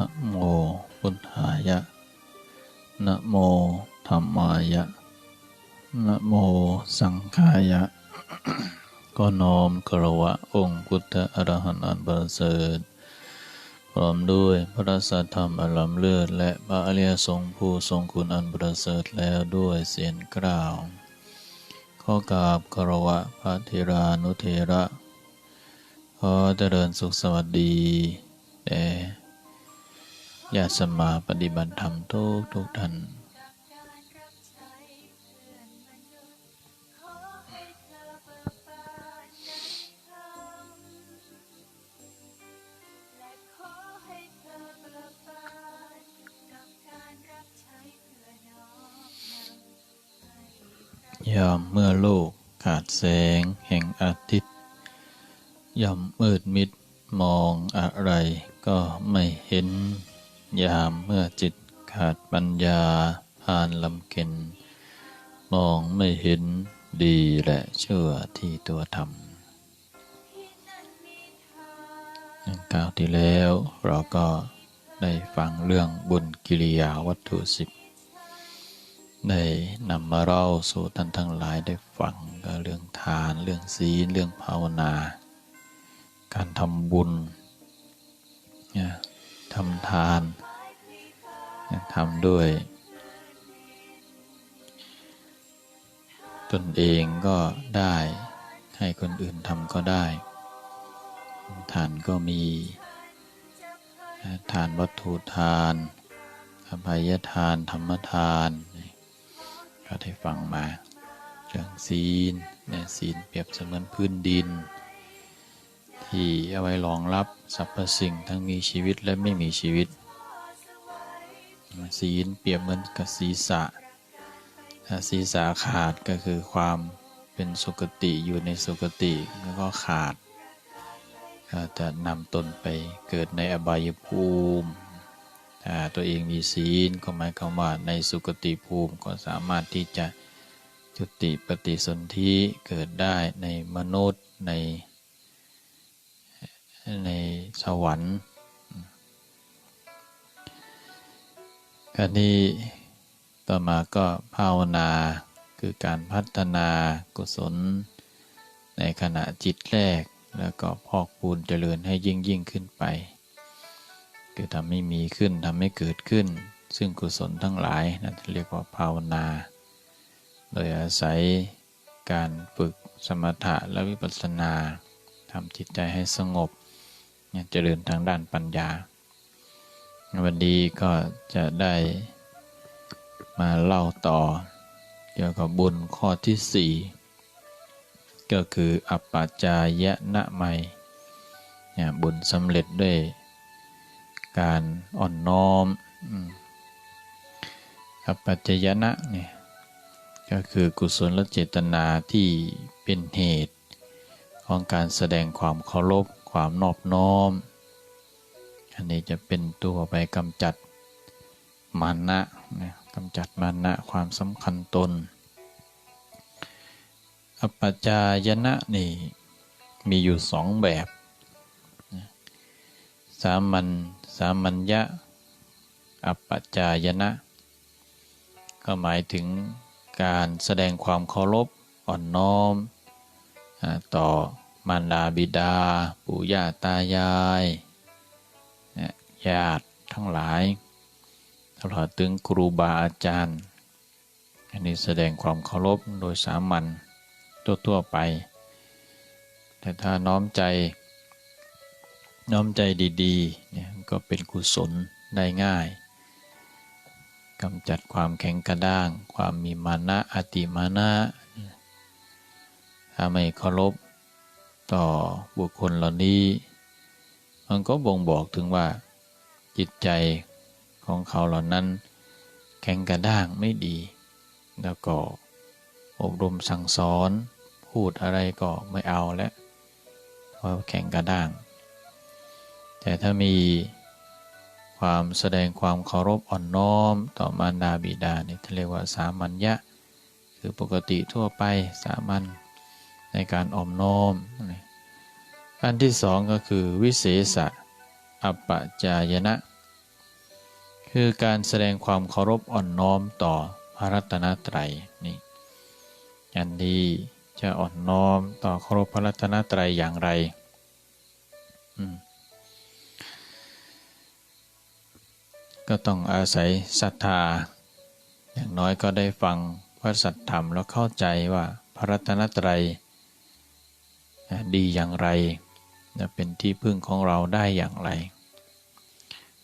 ะโมพุทธายะ นะโมธรรมายะ นะโมสังฆายะ ก็น้อมกระวะองค์พุทธอรหันต์อันประเสริฐพร้อมด้วยพระสัทธรรมอันล้ำเลิศและพระอริยสงฆ์ผู้ทรงคุณอันประเสริฐแล้วด้วยเสียงกล่าว ข้อกราบกรวะพระเทรานุเทระ ขอเจริญสุขสวัสดีแด่ ญาติสมาปฏิบัติธรรมทุกทุกท่านยอมเมื่อโลกขาดแสงแห่งอาทิตย์ยอมมืดมิดมองอะไรก็ไม่เห็น ยามเมื่อจิตขาดปัญญาผ่านลำเค็นมองไม่เห็นดีและเชื่อที่ตัวทที่นั่นมีทางำอย่างกล่าวที่แล้วเราก็ได้ฟังเรื่องบุญกิริยาวัตถุสิบได้นำมาเล่าสู่ท่านทั้งหลายได้ฟังก็เรื่องทานเรื่องศีลเรื่องภาวนา การทำบุญทำทาน ทำด้วย ตนเองก็ได้ ให้คนอื่นทำก็ได้ ทานก็มี ทานวัตถุทานอภัยทาน ธรรมทาน ก็ได้ฟังมาเรื่องศีลเนี่ยศีลเปรียบเสมือนพื้นดิน ที่เอาไว้รองรับสรรพสิ่งทั้งมีชีวิตและไม่มีชีวิต ศีลเปรียบเหมือนกับศีรษะถ้าศีรษะขาดก็คือความเป็นสุคติอยู่ในสุคติแล้วก็ขาดก็จะนำตนไปเกิดในอบายภูมิถ้าตัวเองมีศีลก็หมายความว่าในสุคติภูมิก็สามารถที่จะจุติปฏิสนธิเกิดได้ในมนุษย์ในในสวรรค์ การนี้ต่อมาก็ภาวนาคือการพัฒนากุศล ในขณะจิตแรก แล้วก็พอกพูนเจริญให้ยิ่งยิ่งขึ้นไป คือทำให้มีขึ้นทำให้เกิดขึ้น ซึ่งกุศลทั้งหลายนั่นเรียกว่าภาวนา โดยอาศัยการฝึกสมถะและวิปัสสนาทำจิตใจให้สงบเจริญทางด้านปัญญา วันนี้ก็จะได้มาเล่าต่อ เกี่ยวกับบุญข้อที่สี่ก็คืออัปปาจายะนะไมเนี่ยบุญสำเร็จด้วยการอ่อนน้อมอัปปัจจยนะเนี่ยก็คือกุศลเจตนาที่เป็นเหตุ ของการแสดงความเคารพความนอบน้อม อันนี้จะเป็นตัวไปกำจัดมานะนะกำจัดมานะความสำคัญตนอัปจายนะนี่มีอยู่สองแบบ สามัญสามัญญะอัปจายนะ ก็หมายถึงการแสดงความเคารพอ่อนน้อม ต่อมารดาบิดา ปู่ย่าตายาย ญาติทั้งหลายตลอดถึงครูบาอาจารย์ อันนี้แสดงความเคารพโดยสามัญทั่วๆไป แต่ถ้าน้อมใจ น้อมใจดีๆเนี่ยก็เป็นกุศลได้ง่ายกำจัดความแข็งกระด้าง ความมีมานะอติมานะถ้าไม่เคารพต่อบุคคลเหล่านี้ มันก็บ่งบอกถึงว่า จิตใจของเขาเหล่านั้น แข็งกระด้างไม่ดี แล้วก็อบรมสั่งสอนพูดอะไรก็ไม่เอาแล้วเพราะแข็งกระด้าง แต่ถ้ามีความแสดงความเคารพอ่อนน้อมต่อมารดาบิดาเนี่ยเรียกว่าสามัญญะ คือปกติทั่วไปสามัญในการอ่อมน้อมอันที่สองก็คือวิเศษะ อัปปจายนะ คือการแสดงความเคารพอ่อนน้อมต่อพระรัตนตรัยนี่อันนี้จะอ่อนน้อมต่อเคารพพระรัตนตรัยอย่างไรก็ต้องอาศัยศรัทธา อย่างน้อยก็ได้ฟังพระสัทธรรมแล้วเข้าใจว่าพระรัตนตรัยดีอย่างไร จะเป็นที่พึ่งของเราได้อย่างไร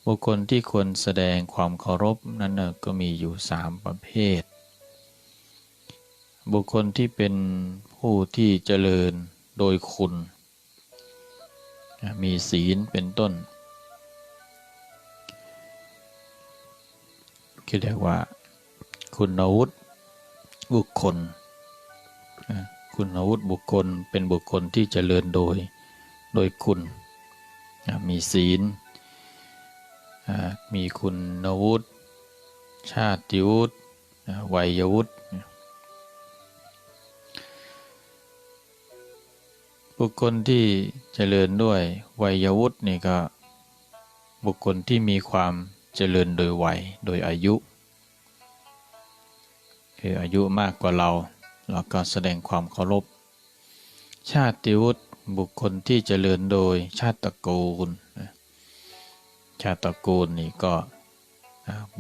บุคคลที่ควรแสดงความเคารพนั้นนะก็มีอยู่สามประเภท บุคคลที่เป็นผู้ที่เจริญโดยคุณมีศีลเป็นต้นที่เรียกว่า คุณวุฒิบุคคล คุณวุฒิบุคคลเป็นบุคคลที่เจริญโดย โดยคุณมีศีล มีคุณวุฒิชาติวุฒิวัยวุฒิบุคคลที่เจริญด้วยวัยวุฒินี่ก็บุคคลที่มีความเจริญโดยวัยโดยอายุ คืออายุมากกว่าเรา เราก็แสดงความเคารพ ชาติวุฒิ บุคคลที่เจริญโดยชาติตระกูล ชาติตระกูลนี่ก็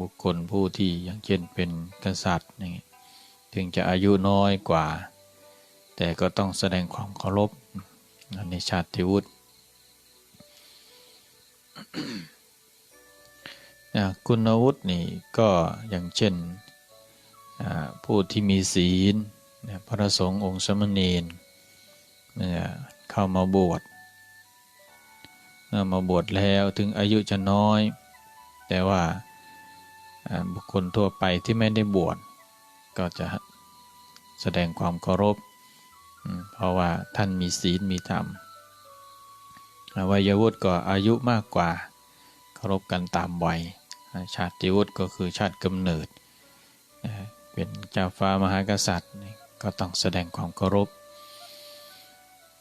บุคคลผู้ที่อย่างเช่นเป็นกษัตริย์นี่ถึงจะอายุน้อยกว่า แต่ก็ต้องแสดงความเคารพในชาติวุฒิคุณวุฒินี่ก็อย่างเช่นผู้ที่มีศีลพระสงฆ์องค์สมณีน เข้ามาบวชเมื่อมาบวชแล้วถึงอายุจะน้อย แต่ว่าบุคคลทั่วไปที่ไม่ได้บวชก็จะแสดงความเคารพ เพราะว่าท่านมีศีลมีธรรมวัยวุฒิก็อายุมากกว่า เคารพกันตามวัย ชาติวุฒิก็คือชาติกำเนิด เป็นเจ้าฟ้ามหากษัตริย์ก็ต้องแสดงความเคารพ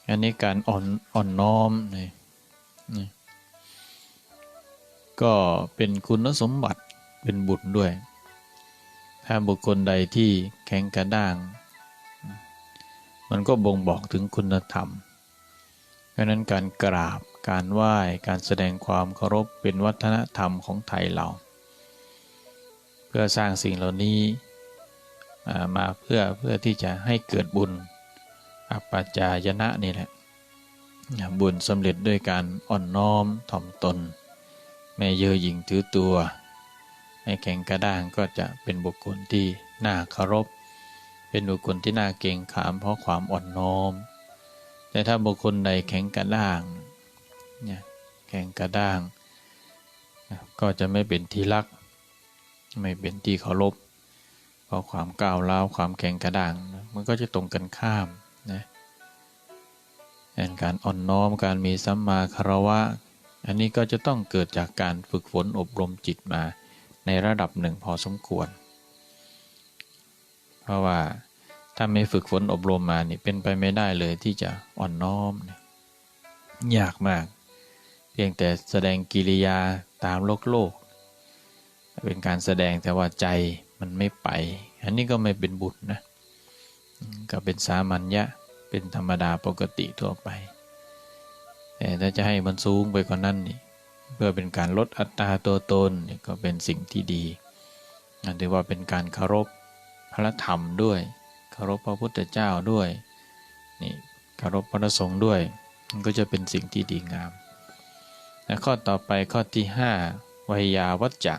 อันนี้การอ่อนอ่อนน้อมนี่ก็เป็นคุณสมบัติเป็นบุญด้วย ถ้าบุคคลใดที่แข็งกระด้าง มันก็บ่งบอกถึงคุณธรรม เพราะนั้นการกราบการไหว้การแสดงความเคารพเป็นวัฒนธรรมของไทยเรา เพื่อสร้างสิ่งเหล่านี้มาเพื่อเพื่อที่จะให้เกิดบุญ อัปปจายนะนี่แหละบุญสำเร็จด้วยการอ่อนน้อมถ่อมตนแม่เย่อหญิงถือตัวให้แข็งกระด้างก็จะเป็นบุคคลที่น่าเคารพ เป็นบุคคลที่น่าเกรงขามเพราะความอ่อนน้อม แต่ถ้าบุคคลใดแข็งกระด้างเนี่ยแข็งกระด้าง ก็จะไม่เป็นที่รัก ไม่เป็นที่เคารพ เพราะความก้าวร้าวความแข็งกระด้าง มันก็จะตรงกันข้าม การอ่อนน้อมการมีสัมมาคารวะ อันนี้ก็จะต้องเกิดจากการฝึกฝนอบรมจิตมาในระดับหนึ่งพอสมควร เพราะว่าถ้าไม่ฝึกฝนอบรมมานี่เป็นไปไม่ได้เลยที่จะอ่อนน้อม ยากมาก เพียงแต่แสดงกิริยาตามโลกโลก เป็นการแสดงแต่ว่าใจมันไม่ไป อันนี้ก็ไม่เป็นบุญนะ ก็เป็นสามัญญะ เป็นธรรมดาปกติทั่วไป แต่ถ้าจะให้มันสูงไปกว่านั้นนี่เพื่อเป็นการลดอัตราตัวตนนี่ก็เป็นสิ่งที่ดีถือว่าเป็นการเคารพพระธรรมด้วยเคารพพระพุทธเจ้าด้วยนี่เคารพพระสงฆ์ด้วยมันก็จะเป็นสิ่งที่ดีงาม และข้อต่อไปข้อที่5วิยาวัจจะ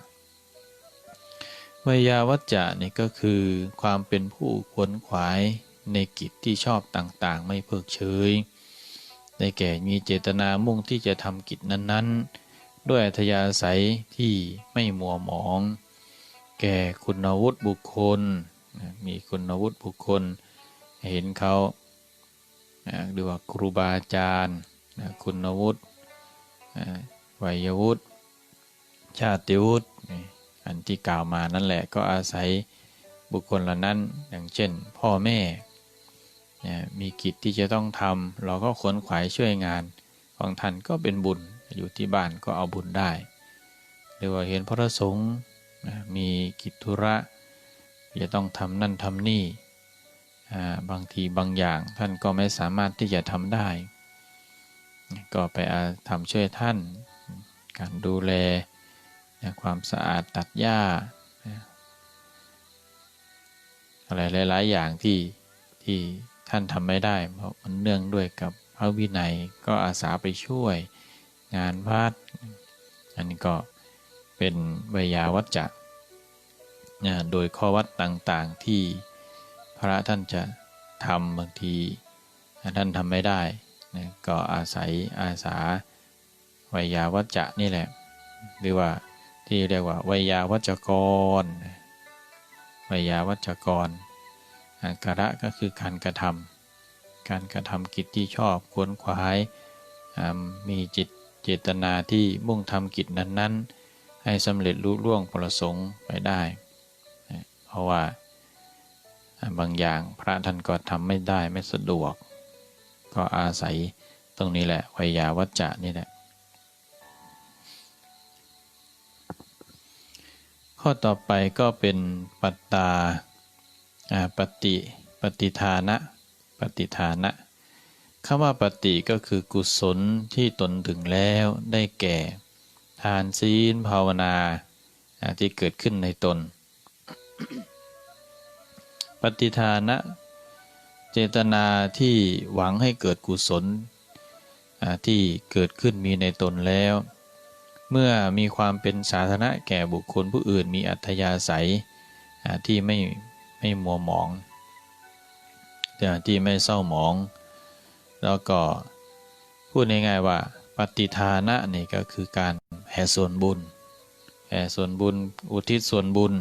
วิยาวัจจะนี่ก็คือความเป็นผู้ขวนขวาย ในกิจที่ชอบต่างๆ ไม่เพิกเฉยได้แก่มีเจตนามุ่งที่จะทำกิจนั้นๆ ด้วยอัธยาศัยที่ไม่มัวหมอง แก่คุณวุฒิบุคคล มีคุณวุฒิบุคคล เห็นเขาหรือว่าครูบาอาจารย์ คุณวุฒิอ่าวัยวุฒิชาติวุฒิอันที่กล่าวมานั่นแหละก็อาศัยบุคคลเหล่านั้น อย่างเช่น พ่อแม่ มีกิจที่จะต้องทำเราก็ขนขวายช่วยงานของท่านก็เป็นบุญอยู่ที่บ้านก็เอาบุญได้ หรือว่าเห็นพระสงฆ์มีกิจธุระจะต้องทำนั่นทำนี่บางทีบางอย่างท่านก็ไม่สามารถที่จะทำได้ ก็ไปทำช่วยท่าน การดูแลความสะอาดตัดหญ้าอะไรหลาย ๆ อย่างที่ที่ ท่านทำไม่ได้ เพราะมันเนื่องด้วยกับพระวินัยก็อาสาไปช่วยงานวัดอันนี้ก็เป็นเวยาวัจจะนะโดยข้อวัดต่างๆที่พระท่านจะทำบางทีท่านทำไม่ได้นะก็อาศัยอาสาไวยาวัจจะนี่แหละ หรือว่าที่เรียกว่าไวยาวัจกรไวยาวัจกร อากระก็คือการกระทำการกระทำกิจที่ชอบควนขวายมีจิตเจตนาที่มุ่งทำกิจนั้นๆ ให้สำเร็จลุล่วงประสงค์ไปได้ เพราะว่าบางอย่างพระท่านก็ทำไม่ได้ไม่สะดวก ก็อาศัยตรงนี้แหละวิยาวัจจะนี่แหละข้อต่อไปก็เป็นปัตตา ปฏิปฏิทานะ ปฏิทานะคำว่าปฏิก็คือกุศลที่ตนถึงแล้วได้แก่ ทานศีลภาวนาที่เกิดขึ้นในตน ปฏิทานะ เจตนาที่หวังให้เกิดกุศลที่เกิดขึ้นมีในตนแล้ว เมื่อมีความเป็นสาธารณะแก่บุคคลผู้อื่นมีอัธยาศัยที่ไม่ ไม่มัวหมองอ่ที่ไม่เศร้าหมอง แล้วก็พูดง่ายๆว่าปฏิทานะนี่ก็คือการแผ่ส่วนบุญแผ่ส่วนบุญอุทิศส่วนบุญ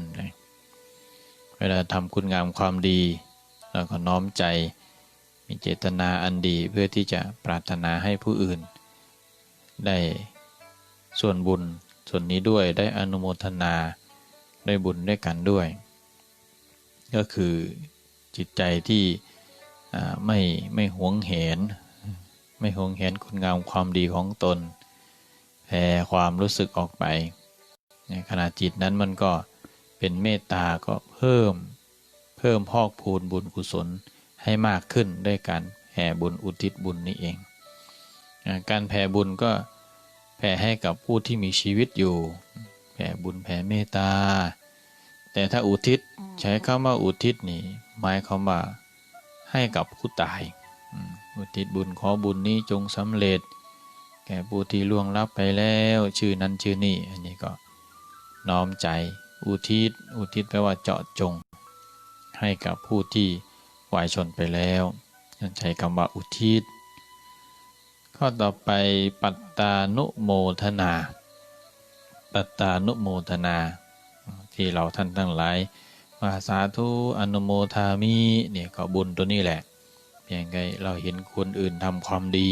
เวลาทำคุณงามความดีแล้วก็น้อมใจมีเจตนาอันดีเพื่อที่จะปรารถนาให้ผู้อื่น ได้ส่วนบุญส่วนนี้ด้วยได้อนุโมทนาได้บุญด้วยกันด้วย ก็คือจิตใจที่ไม่ไม่หวงเห็น ไม่หวงเห็นคุณงามความดีของตนแผ่ความรู้สึกออกไป ในขณะจิตนั้นมันก็เป็นเมตตาก็เพิ่มเพิ่มพอกพูนบุญกุศลให้มากขึ้นด้วยการแผ่บุญอุทิศบุญนี่เอง การแผ่บุญก็แผ่ให้กับผู้ที่มีชีวิตอยู่ แผ่บุญแผ่เมตตา แต่ถ้าอุทิศใช้คำว่าอุทิศนี่หมายความว่าให้กับผู้ตายอืมอุทิศบุญขอบุญนี้จงสำเร็จ แก่ผู้ที่ล่วงลับไปแล้วชื่อนั้นชื่อนี่อันนี้ก็น้อมใจอุทิศ อุทิศแปลว่าเจาะจง ให้กับผู้ที่วายชนไปแล้วนั่นใช้คำว่าอุทิศ ข้อต่อไปปัตตานุโมทนา ปัตตานุโมทนา ที่เราท่านทั้งหลายมาสาธุอนุโมทามิเนี่ยก็บุญตัวนี้แหละเพียงไงเราเห็นคนอื่นทำความดี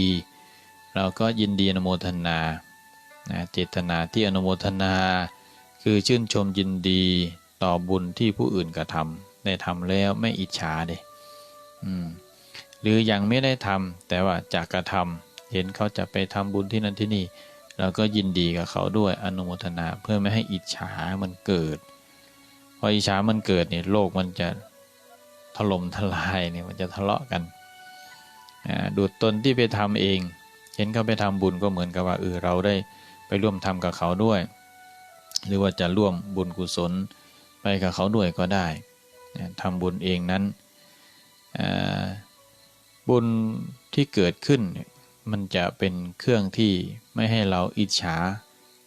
เราก็ยินดีอนุโมทนานะเจตนาที่อนุโมทนา คือชื่นชมยินดีต่อบุญที่ผู้อื่นกระทำได้ทำแล้วไม่อิจฉาเด้อืมหรือยังไม่ได้ทำแต่ว่าจากกระทำเห็นเขาจะไปทำบุญที่นั่นที่นี่ เราก็ยินดีกับเขาด้วยอนุโมทนาเพื่อไม่ให้อิจฉามันเกิด พออิจฉามันเกิดเนี่ยโลกมันจะถล่มทลายเนี่ยมันจะทะเลาะกันอ่าดูตนที่ไปทำเอง เห็นเขาไปทำบุญก็เหมือนกับว่าเออเราได้ไปร่วมทำกับเขาด้วย หรือว่าจะร่วมบุญกุศลไปกับเขาด้วยก็ได้นะทำบุญเองนั้นบุญที่เกิดขึ้นมันจะเป็นเครื่องที่ ไม่ให้เราอิจฉา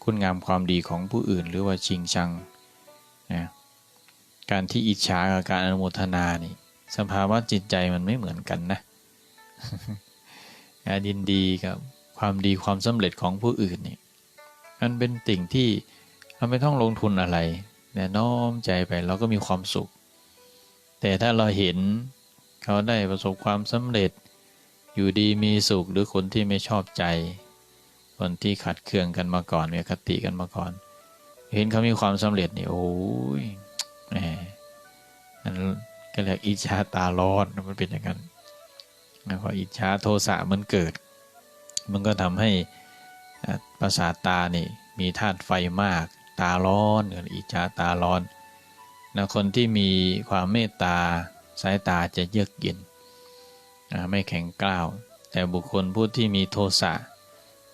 คุณงามความดีของผู้อื่น หรือว่าชิงชังนะการที่อิจฉากับการอนุโมทนานี่สภาวะจิตใจมันไม่เหมือนกันนะยินดีกับความดีความสำเร็จของผู้อื่นนี่มันเป็นสิ่งที่เราไม่ต้องลงทุนอะไรแต่น้อมใจไปเราก็มีความสุข แต่ถ้าเราเห็นเขาได้ประสบความสำเร็จ อยู่ดีมีสุขหรือคนที่ไม่ชอบใจ คนที่ขัดเคืองกันมาก่อนมีคติกันมาก่อน เห็นเขามีความสำเร็จนี่โอ้ยแหมอันก็เรียกอิจฉาตาร้อนมันเป็นอย่างนั้นแล้วพออิจฉาโทสะมันเกิด มันก็ทำให้อ่าประสาทตานี่มีธาตุไฟมาก ตาร้อนหรืออิจฉาตาร้อนนะคนที่มีความเมตตาสายตาจะเยือกเย็นไม่แข็งกร้าว แต่บุคคลผู้ที่มีโทสะ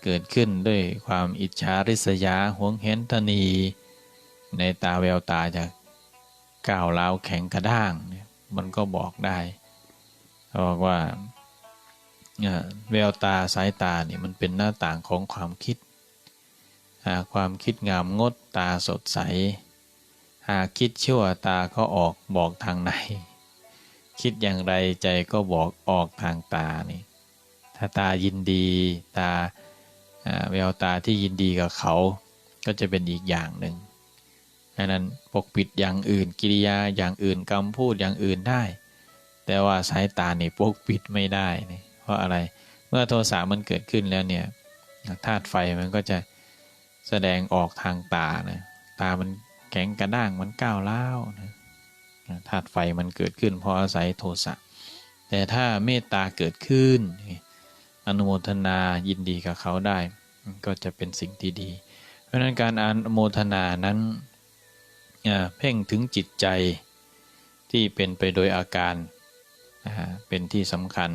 เกิดขึ้นด้วยความอิจฉาริษยาหวงเห็นตนี ในตาแววตาจะก้าวร้าวแข็งกระด้างเนี่ยมันก็บอกได้บอกว่าแววตาสายตาเนี่ยมันเป็นหน้าต่างของความคิด หากความคิดงามงดตาสดใส หากคิดชั่วตาก็ออกบอกทางไหน คิดอย่างไรใจก็บอกออกทางตานี่ถ้าตายินดีตา แววตาที่ยินดีกับเขา ก็จะเป็นอีกอย่างหนึ่งดังนั้นปกปิดอย่างอื่น กิริยาอย่างอื่นคำพูดอย่างอื่นได้ แต่ว่าสายตาเนี่ปกปิดไม่ได้นี่เพราะอะไรเมื่อโทสะมันเกิดขึ้นแล้วเนี่ยธาตุไฟมันก็จะแสดงออกทางตานะตามันแข็งกระด้างมันก้าวร้าวนะธาตุไฟมันเกิดขึ้นเพราะอาศัยโทสะแต่ถ้าเมตตาเกิดขึ้น อนุโมทนายินดีกับเขาได้ ก็จะเป็นสิ่งที่ดี เพราะนั้นการอนุโมทนานั้นเพ่งถึงจิตใจที่เป็นไปโดยอาการเป็นที่สำคัญ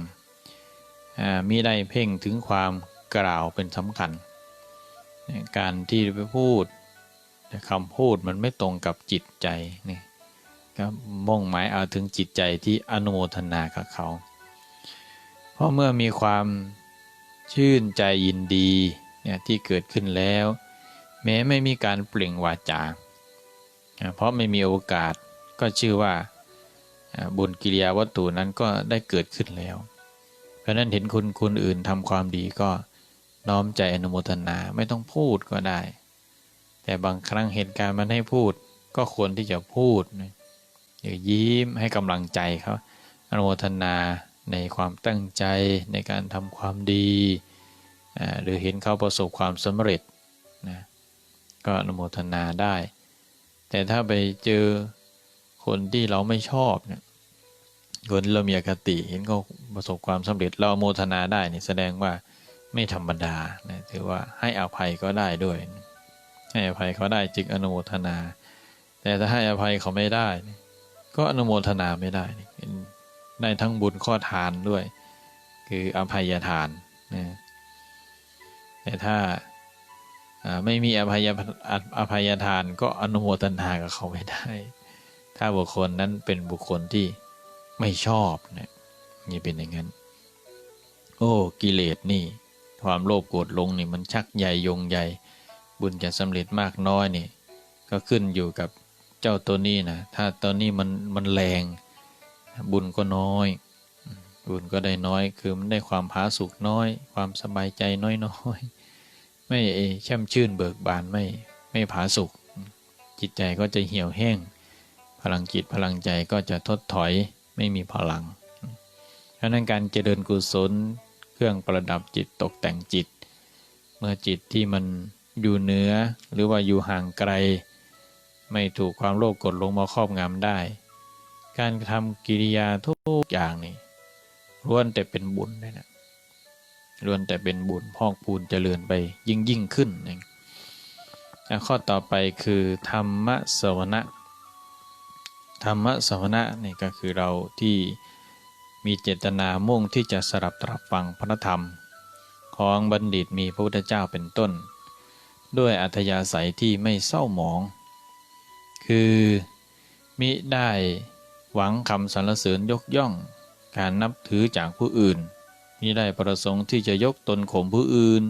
มิได้เพ่งถึงความกล่าวเป็นสำคัญ การที่ไปพูดคำพูดมันไม่ตรงกับจิตใจนี่ก็มุ่งหมายเอาถึงจิตใจที่อนุโมทนากับเขา เพราะเมื่อมีความชื่นใจยินดีเนี่ยที่เกิดขึ้นแล้ว แม้ไม่มีการเปล่งวาจา เพราะไม่มีโอกาสก็ชื่อว่าบุญกิริยาวัตถุนั้นก็ได้เกิดขึ้นแล้ว เพราะนั้นเห็นคุณคนอื่นทำความดีก็น้อมใจอนุโมทนาไม่ต้องพูดก็ได้ แต่บางครั้งเหตุการณ์มันให้พูดก็ควรที่จะพูดหรือยิ้มให้กำลังใจเขาอนุโมทนา ในความตั้งใจในการทำความดี หรือเห็นเขาประสบความสำเร็จนะก็อนุโมทนาได้ แต่ถ้าไปเจอคนที่เราไม่ชอบเนี่ยคนเรามีอคติเห็นเขาประสบความสำเร็จ เราโมทนาได้นี่แสดงว่าไม่ธรรมดานะถือว่าให้อภัยก็ได้ด้วย ให้อภัยเขาได้จึงอนุโมทนา แต่ถ้าให้อภัยเขาไม่ได้ ก็อนุโมทนาไม่ได้นี่เป็น ได้ทั้งบุญข้อทานด้วย คืออภัยทานนะแต่ถ้าไม่มีอภัยอภัยทานก็อนุโมทนากับเขาไม่ได้ ถ้าบุคคลนั้นเป็นบุคคลที่ไม่ชอบเนี่ยนี่เป็นอย่างนั้น โอ้กิเลสนี่ ความโลภโกรธลงนี่มันชักใหญ่ยงใหญ่ บุญจะสำเร็จมากน้อยนี่ ก็ขึ้นอยู่กับเจ้าตัวนี้นะถ้าตัวนี้มันมันแรง บุญก็น้อย บุญก็ได้น้อย คือมันได้ความผาสุกน้อย ความสบายใจน้อยน้อยๆไม่แช่มชื่นเบิกบานไม่ไม่ผาสุก จิตใจก็จะเหี่ยวแห้ง พลังจิตพลังใจก็จะทดถอยไม่มีพลังเพราะนั้นการเจริญกุศลเครื่องประดับจิตตกแต่งจิต เมื่อจิตที่มันอยู่เหนือหรือว่าอยู่ห่างไกล ไม่ถูกความโลภกดลงมาครอบงำได้ การทำกิริยาทุกอย่างนี่ล้วนแต่เป็นบุญเลยนะล้วนแต่เป็นบุญพอกพูนเจริญไปยิ่งยิ่งขึ้นนะอะข้อต่อไปคือธรรมสวนะธรรมสวนะนี่ก็คือเราที่มีเจตนามุ่งที่จะสรับตรับฟังพระธรรม ของบัณฑิตมีพระพุทธเจ้าเป็นต้น ด้วยอัธยาศัยที่ไม่เศร้าหมอง คือมิได้ หวังคำสรรเสริญยกย่อง การนับถือจากผู้อื่นมิได้ประสงค์ที่จะยกตนข่มผู้อื่น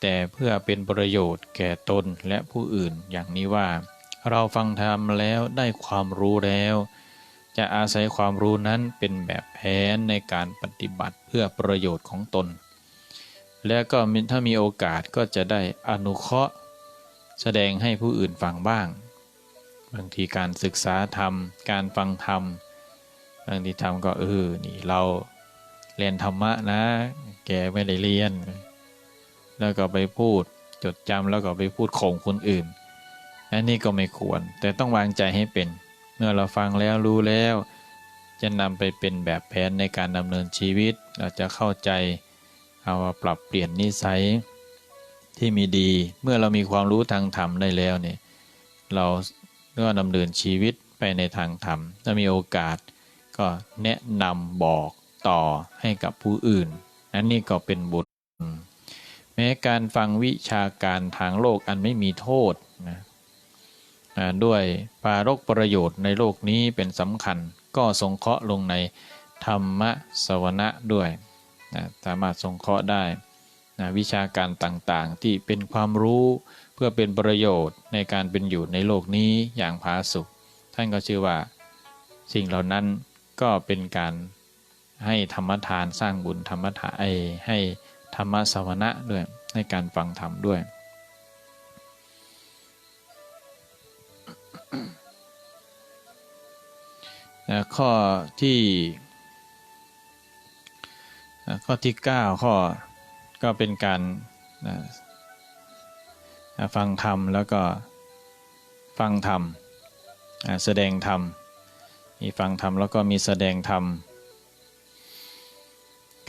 แต่เพื่อเป็นประโยชน์แก่ตนและผู้อื่นอย่างนี้ว่า เราฟังธรรมแล้วได้ความรู้แล้ว จะอาศัยความรู้นั้นเป็นแบบแผนในการปฏิบัติเพื่อประโยชน์ของตน และก็ถ้ามีโอกาสก็จะได้อนุเคราะห์ แสดงให้ผู้อื่นฟังบ้าง บางทีการศึกษาธรรม การฟังธรรม บางทีธรรมก็เออนี่เราเรียนธรรมะนะ แกไม่ได้เรียน แล้วก็ไปพูดจดจำแล้วก็ไปพูดข่มคนอื่นอันนี้ก็ไม่ควร แต่ต้องวางใจให้เป็น เมื่อเราฟังแล้วรู้แล้ว จะนำไปเป็นแบบแผนในการดำเนินชีวิต เราจะเข้าใจเอามาปรับเปลี่ยนนิสัยที่มีดี เมื่อเรามีความรู้ทางธรรมได้แล้วเนี่ยเรา ก็ดำเนินชีวิตไปในทางธรรม ถ้ามีโอกาสก็แนะนำบอกต่อให้กับผู้อื่นอันนี้ก็เป็นบุญแม้การฟังวิชาการทางโลกอันไม่มีโทษนะด้วยปารกประโยชน์ในโลกนี้เป็นสำคัญ ก็สงเคราะห์ลงในธรรมะสวนะด้วยนะสามารถสงเคราะห์ได้นะวิชาการต่างๆที่เป็นความรู้ พื่อเป็นประโยชน์ในการเป็นอยู่ในโลกนี้อย่างผาสุกท่านก็ชื่อว่า สิ่งเหล่านั้นก็เป็นการให้ธรรมทานสร้างบุญธรรมทานให้ธรรมสวนะด้วยให้การฟังธรรมด้วย ข้อที่ข้อที่ 9 ข้อก็เป็นการ ฟังธรรมแล้วก็ฟังธรรมแสดงธรรมมีฟังธรรมแล้วก็มีแสดงธรรม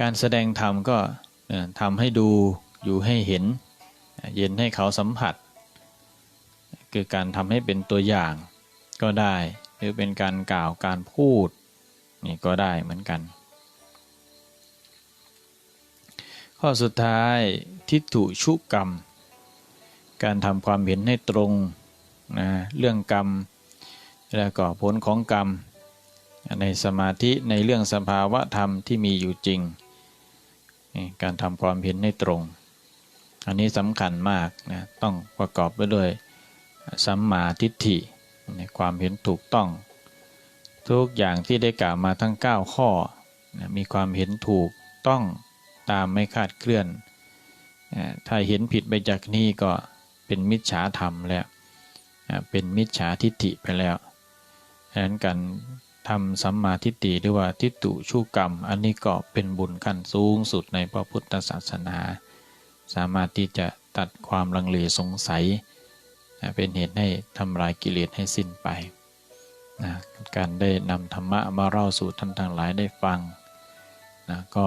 การแสดงธรรมก็ทำให้ดูอยู่ให้เห็น เย็นให้เขาสัมผัส คือการทำให้เป็นตัวอย่างก็ได้ หรือเป็นการกล่าวการพูดนี่ก็ได้เหมือนกัน ข้อสุดท้ายทิฏฐุชุกรรม การทำความเห็นให้ตรงนะเรื่องกรรม แล้วก็ผลของกรรม ในสมาธิในเรื่องสภาวะธรรมที่มีอยู่จริง การทำความเห็นให้ตรง อันนี้สำคัญมากนะต้องประกอบไปด้วยสัมมาทิฏฐิในความเห็นถูกต้อง ทุกอย่างที่ได้กล่าวมาทั้ง 9 ข้อนะมีความเห็นถูกต้องตามไม่คาดเคลื่อน ถ้าเห็นผิดไปจากนี้ก็ เป็นมิจฉาธรรมแล้วเป็นมิจฉาทิฏฐิไปแล้วดังนั้นการทำสัมมาทิฏฐิหรือว่าทิฏฐุชูกรรม อันนี้ก็เป็นบุญขั้นสูงสุดในพระพุทธศาสนา สามารถที่จะตัดความลังเลสงสัย เป็นเหตุให้ทำลายกิเลสให้สิ้นไปนะการได้นำธรรมะมาเล่าสู่ท่านทั้งหลายได้ฟังนะก็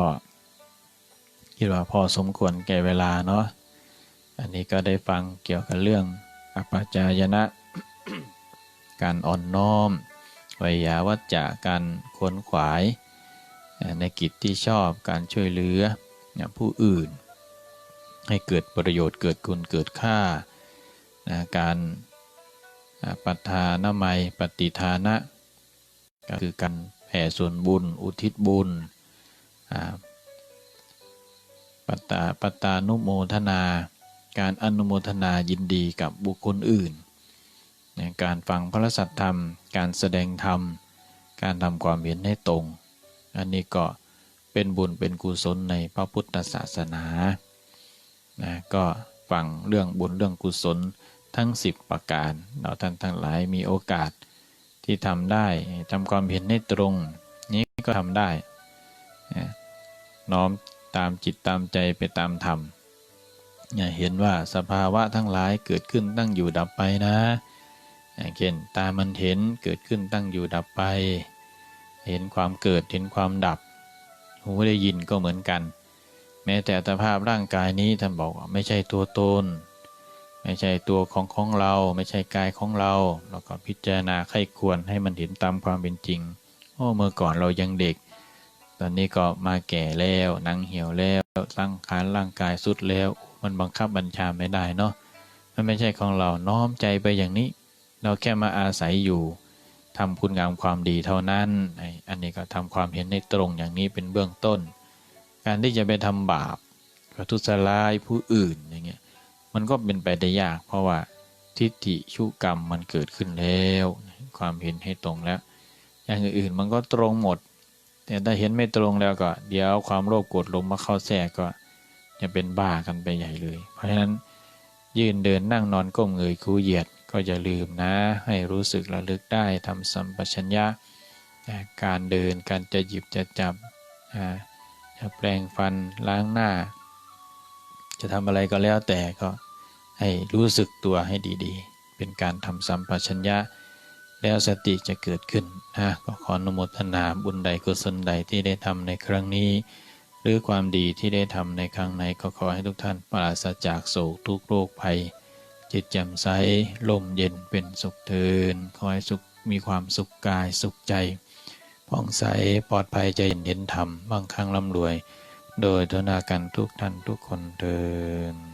คิดว่าพอสมควรแก่เวลาเนาะ อันนี้ก็ได้ฟังเกี่ยวกับเรื่องอปัจจายนะ การอ่อนน้อมวิยาวัจจะการขวนขวาย ในกิจที่ชอบการช่วยเหลือผู้อื่น ให้เกิดประโยชน์เกิดคุณเกิดค่า การปัทานามัยปฏิทานะก็คือการแผ่ส่วนบุญ อุทิศบุญปัตตาปัตตานุโมทนา การอนุโมทนายินดีกับบุคคลอื่นการฟังพระสัทธรรม การแสดงธรรม การทำความเห็นให้ตรง อันนี้ก็เป็นบุญเป็นกุศลในพระพุทธศาสนานะก็ฟังเรื่องบุญเรื่องกุศลทั้ง 10 ประการ เราท่านทั้งหลายมีโอกาสที่ทำได้ทำความเห็นให้ตรง นี้ก็ทำได้ น้อมตามจิตตามใจไปตามธรรม เห็นว่าสภาวะทั้งหลายเกิดขึ้นตั้งอยู่ดับไปนะอย่างเช่นตามันเห็นเกิดขึ้นตั้งอยู่ดับไป เห็นความเกิดเห็นความดับ หูได้ยินก็เหมือนกัน แม้แต่อัตภาพร่างกายนี้ท่านบอกว่าไม่ใช่ตัวตนไม่ใช่ตัวของของเรา ไม่ใช่กายของเราแล้วก็พิจารณาไข้ควรให้มันเห็นตามความเป็นจริงโอ้เมื่อก่อนเรายังเด็ก ตอนนี้ก็มาแก่แล้วหนังเหี่ยวแล้วร่างกายร่างกายสุดแล้ว มันบังคับบัญชาไม่ได้เนาะมันไม่ใช่ของเราน้อมใจไปอย่างนี้ เราแค่มาอาศัยอยู่ทำคุณงามความดีเท่านั้น อันนี้ก็ทำความเห็นในตรงอย่างนี้เป็นเบื้องต้น การที่จะไปทำบาปประทุษร้ายผู้อื่นอย่างเงี้ยมันก็เป็นไปได้ยาก เพราะว่าทิฏฐิชุกรรมมันเกิดขึ้นแล้ว ความเห็นให้ตรงแล้ว อย่างอื่นมันก็ตรงหมด แต่ถ้าเห็นไม่ตรงแล้วก็ เดี๋ยวความโลภโกรธลงมาเข้าแทรกก็ จะเป็นบ้ากันไปใหญ่เลย เพราะฉะนั้นยืนเดินนั่งนอนก้มเงยคูเหยียดก็อย่าลืมนะ ให้รู้สึกระลึกได้ทำสัมปชัญญะการเดินการจะหยิบจะจับจะแปลงฟันล้างหน้า จะทำอะไรก็แล้วแต่ก็ให้รู้สึกตัวให้ดีๆ เป็นการทำสัมปชัญญะ แล้วสติจะเกิดขึ้นนะก็ขออนุโมทนาบุญใดกุศลใดที่ได้ทำในครั้งนี้ หรือความดีที่ได้ทำในครั้งในก็ขอให้ทุกท่านปราศจากโศกทุกโรคภัย จิตแจ่มใสลมเย็นเป็นสุขเทินขอให้สุขมีความสุขกายสุขใจผ่องใสปลอดภัยใจเย็นเห็นธรรมบางครั้งร่ำรวย โดยทนากันทุกท่านทุกคนเทิน